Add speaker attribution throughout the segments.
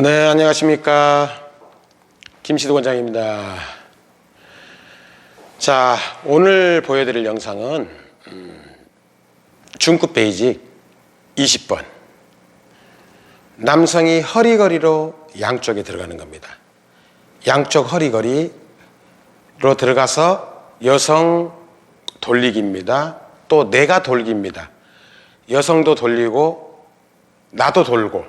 Speaker 1: 네, 안녕하십니까. 김시도 원장입니다. 자, 오늘 보여드릴 영상은 음, 중급 베이직 20번. 남성이 허리거리로 양쪽에 들어가는 겁니다. 양쪽 허리거리로 들어가서 여성 돌리기입니다. 또 내가 돌기입니다. 여성도 돌리고 나도 돌고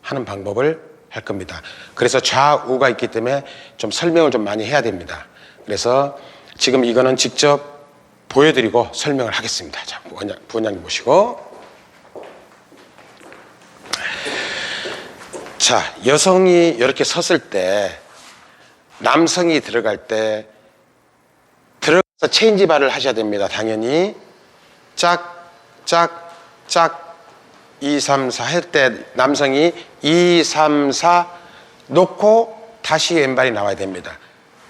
Speaker 1: 하는 방법을 할 겁니다. 그래서 좌우가 있기 때문에 좀 설명을 좀 많이 해야 됩니다. 그래서 지금 이거는 직접 보여드리고 설명을 하겠습니다. 자, 부원장, 부원장님 모시고. 자, 여성이 이렇게 섰을 때 남성이 들어갈 때 들어가서 체인지 발을 하셔야 됩니다. 당연히 짝, 짝, 짝 2, 3, 4 할 때 남성이 2, 3, 4 놓고 다시 왼발이 나와야 됩니다.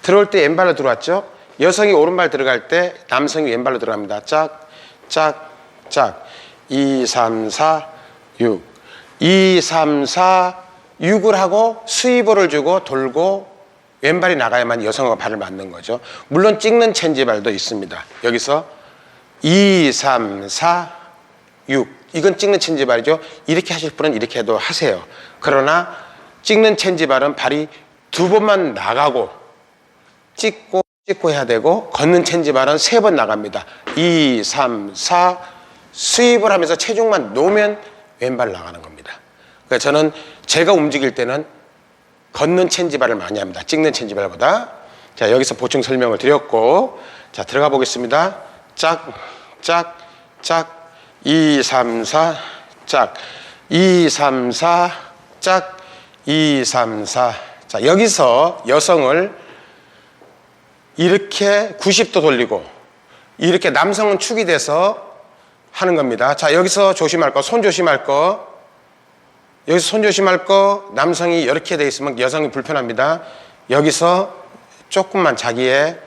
Speaker 1: 들어올 때 왼발로 들어왔죠? 여성이 오른발 들어갈 때 남성이 왼발로 들어갑니다. 짝, 짝, 짝. 2, 3, 4, 6. 2, 3, 4, 6을 하고 스위버를 주고 돌고 왼발이 나가야만 여성과 발을 맞는 거죠. 물론 찍는 체인지발도 있습니다. 여기서 2, 3, 4, 6. 이건 찍는 체인지 발이죠. 이렇게 하실 분은 이렇게 해도 하세요. 그러나 찍는 체인지 발은 발이 두 번만 나가고 찍고 찍고 해야 되고 걷는 체인지 발은 세 번 나갑니다. 2, 3, 4 수입을 하면서 체중만 놓으면 왼발 나가는 겁니다. 그러니까 저는 제가 움직일 때는 걷는 체인지 발을 많이 합니다. 찍는 체인지 발보다. 자, 여기서 보충 설명을 드렸고 자, 들어가 보겠습니다. 짝, 짝, 짝, 2, 3, 4, 짝. 2, 3, 4, 짝. 2, 3, 4. 자, 여기서 여성을 이렇게 90도 돌리고 이렇게 남성은 축이 돼서 하는 겁니다. 자, 여기서 조심할 거, 손 조심할 거. 여기서 손 조심할 거, 남성이 이렇게 돼 있으면 여성이 불편합니다. 여기서 조금만 자기의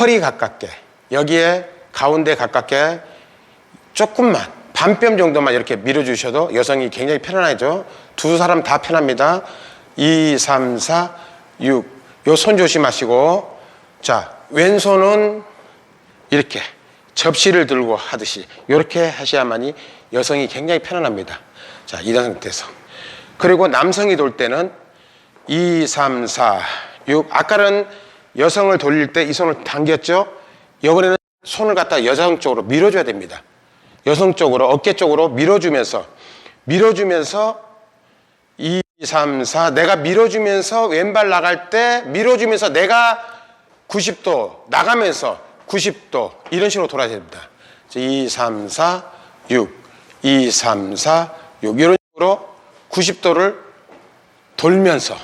Speaker 1: 허리 가깝게, 여기에 가운데 가깝게 조금만 반뼘 정도만 이렇게 밀어주셔도 여성이 굉장히 편안하죠. 두 사람 다 편합니다. 2, 3, 4, 6. 요 손 조심하시고 자 왼손은 이렇게 접시를 들고 하듯이 이렇게 하셔야만이 여성이 굉장히 편안합니다. 자 이런 상태에서 그리고 남성이 돌 때는 2, 3, 4, 6 아까는 여성을 돌릴 때 이 손을 당겼죠. 이번에는 손을 갖다 여성 쪽으로 밀어줘야 됩니다. 여성 쪽으로 어깨 쪽으로 밀어주면서 밀어주면서 2, 3, 4 내가 밀어주면서 왼발 나갈 때 밀어주면서 내가 90도 나가면서 90도 이런 식으로 돌아야 됩니다. 2, 3, 4, 6 2, 3, 4, 6 이런 식으로 90도를 돌면서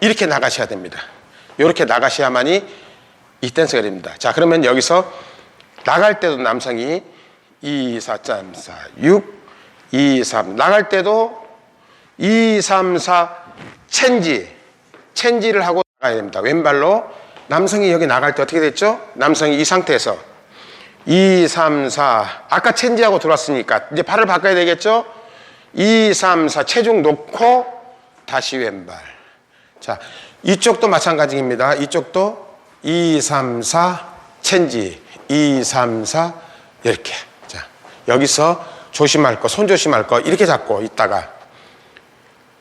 Speaker 1: 이렇게 나가셔야 됩니다. 이렇게 나가셔야만이 이 댄스가 됩니다. 자 그러면 여기서 나갈 때도 남성이 2, 4, 3, 4, 6, 2, 3. 나갈 때도 2, 3, 4, 체인지. 체인지를 하고 나가야 됩니다. 왼발로. 남성이 여기 나갈 때 어떻게 됐죠? 남성이 이 상태에서 2, 3, 4. 아까 체인지하고 들어왔으니까 이제 발을 바꿔야 되겠죠? 2, 3, 4. 체중 놓고 다시 왼발. 자, 이쪽도 마찬가지입니다. 이쪽도 2, 3, 4. 체인지. 2, 3, 4. 이렇게. 여기서 조심할 거, 손 조심할 거 이렇게 잡고 있다가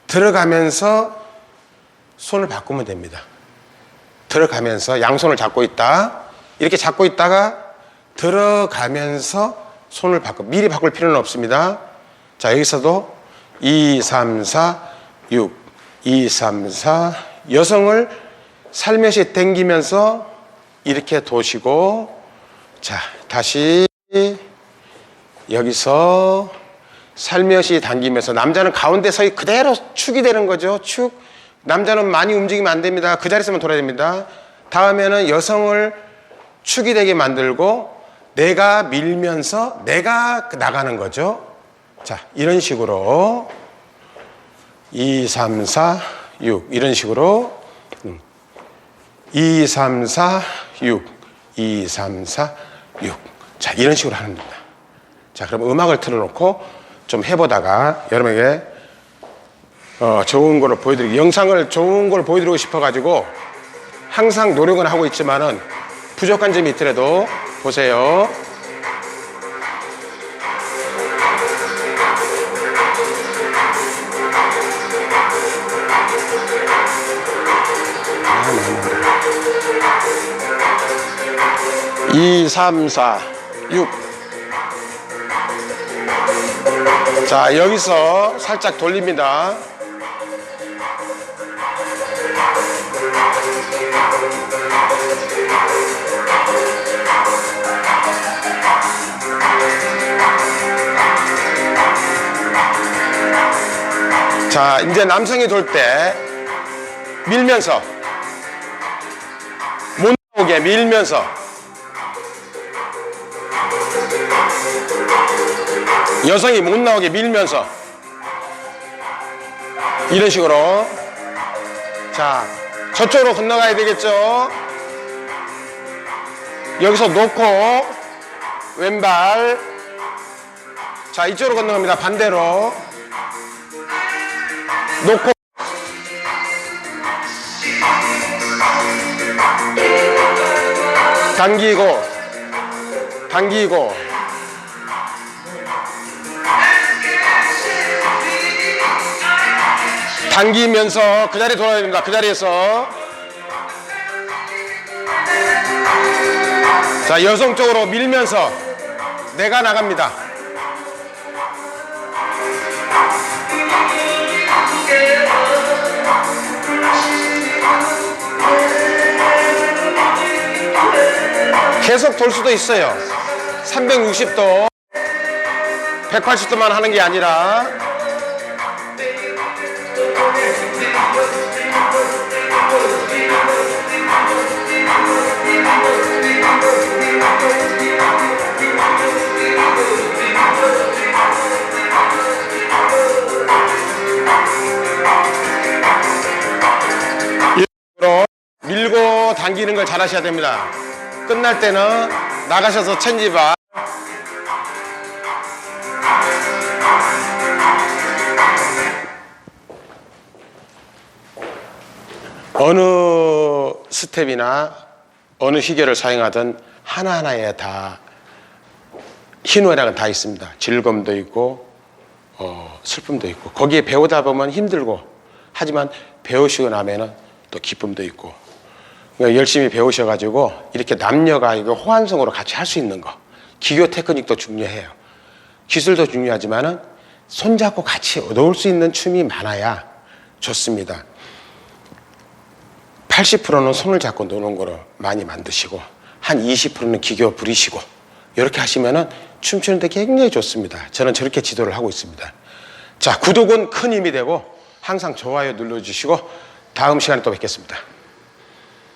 Speaker 1: 들어가면서 손을 바꾸면 됩니다. 들어가면서 양손을 잡고 있다. 이렇게 잡고 있다가 들어가면서 손을 바꿔. 미리 바꿀 필요는 없습니다. 자, 여기서도 2, 3, 4, 6, 2, 3, 4. 여성을 살며시 당기면서 이렇게 도시고, 자, 다시 여기서 살며시 당기면서 남자는 가운데 서이 그대로 축이 되는 거죠. 축. 남자는 많이 움직이면 안 됩니다. 그 자리에서만 돌아야 됩니다. 다음에는 여성을 축이 되게 만들고 내가 밀면서 내가 나가는 거죠. 자, 이런 식으로 2, 3, 4, 6 이런 식으로 2, 3, 4, 6 2, 3, 4, 6 자, 이런 식으로 하는 겁니다. 자, 그럼 음악을 틀어놓고 좀 해보다가 여러분에게 어, 좋은 거를 보여드리고 영상을 좋은 걸 보여드리고 싶어가지고 항상 노력은 하고 있지만은 부족한 점이 있더라도 보세요. 아, 많아. 2, 자, 여기서 살짝 돌립니다. 자, 이제 남성이 돌 때 밀면서 못 나오게 밀면서 여성이 못 나오게 밀면서. 이런 식으로. 자 저쪽으로 건너가야 되겠죠? 여기서 놓고 왼발. 자 이쪽으로 건너갑니다 반대로. 놓고. 당기고 당기고 당기면서 그 자리에 돌아야 됩니다. 그 자리에서 자 여성 쪽으로 밀면서 내가 나갑니다. 계속 돌 수도 있어요. 360도, 180도만 하는 게 아니라 당기는 걸 잘 하셔야 됩니다. 끝날 때는 나가셔서 천지바 어느 스텝이나 어느 희결을 사용하든 하나하나에 다 희노애락은 다 있습니다. 즐거움도 있고 어, 슬픔도 있고 거기에 배우다 보면 힘들고 하지만 배우시고 나면은 또 기쁨도 있고 그러니까 열심히 배우셔가지고 이렇게 남녀가 이거 호환성으로 같이 할 수 있는 거 기교 테크닉도 중요해요. 기술도 중요하지만은 손잡고 같이 놓을 수 있는 춤이 많아야 좋습니다. 80%는 손을 잡고 노는 거로 많이 만드시고 한 20%는 기교 부리시고 이렇게 하시면은 춤추는데 굉장히 좋습니다. 저는 저렇게 지도를 하고 있습니다. 자, 구독은 큰 힘이 되고 항상 좋아요 눌러주시고 다음 시간에 또 뵙겠습니다.